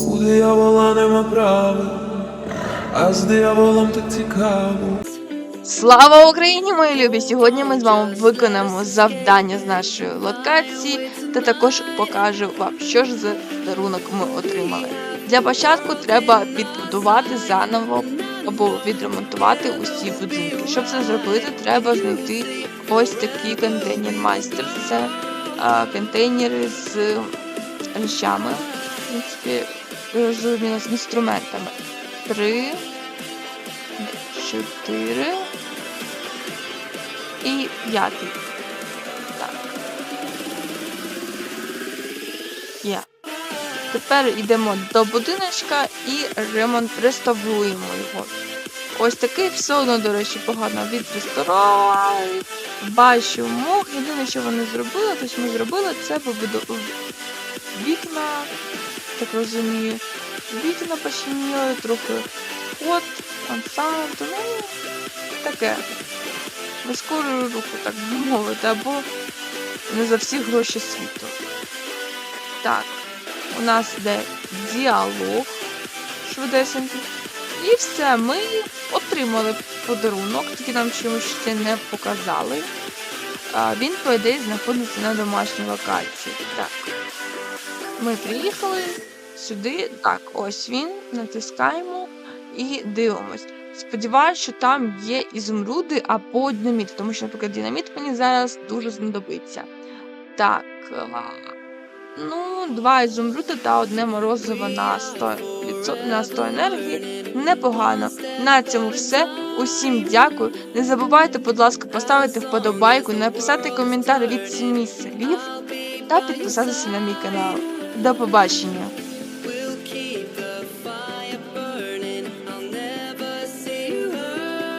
У диявола нема права, а з дияволом так цікаво. Слава Україні, мої любі! Сьогодні ми з вами виконаємо завдання з нашої локації та також покажу вам, що ж за дарунок ми отримали. Для початку треба відбудувати заново або відремонтувати усі будинки. Щоб це зробити, треба знайти ось такий контейнер майстер. Це а, контейнери з речами, принципі, розумію, з інструментами. Три, чотири і п'ятий. Так. Є. Тепер йдемо до будиночка і ремонт реставруємо його. Ось такий все одно, до речі, погано відреставрували. Бачу мох. Єдине, що вони зробили, тобто ми зробили, це побуду... вікна, так розумію. Вікна починили, трохи ход, ансамбль, ну таке прискорюю руху, так би мовити, або не за всі гроші світу. Так, у нас йде діалог швидесенький. І все, ми отримали подарунок, тільки нам чомусь ще не показали. Він, по ідеї, знаходиться на домашній локації. Так. Ми приїхали сюди. Так, ось він. Натискаємо і дивимось. Сподіваюсь, що там є ізумруди або динаміт, тому що, наприклад, динаміт мені зараз дуже знадобиться. Так. Ну, два ізумруда та одне морозиво на 100%, на 100 енергії. Непогано. На цьому все. Усім дякую. Не забувайте, будь ласка, поставити вподобайку, написати коментар від сімі слів та підписатися на мій канал. До побачення!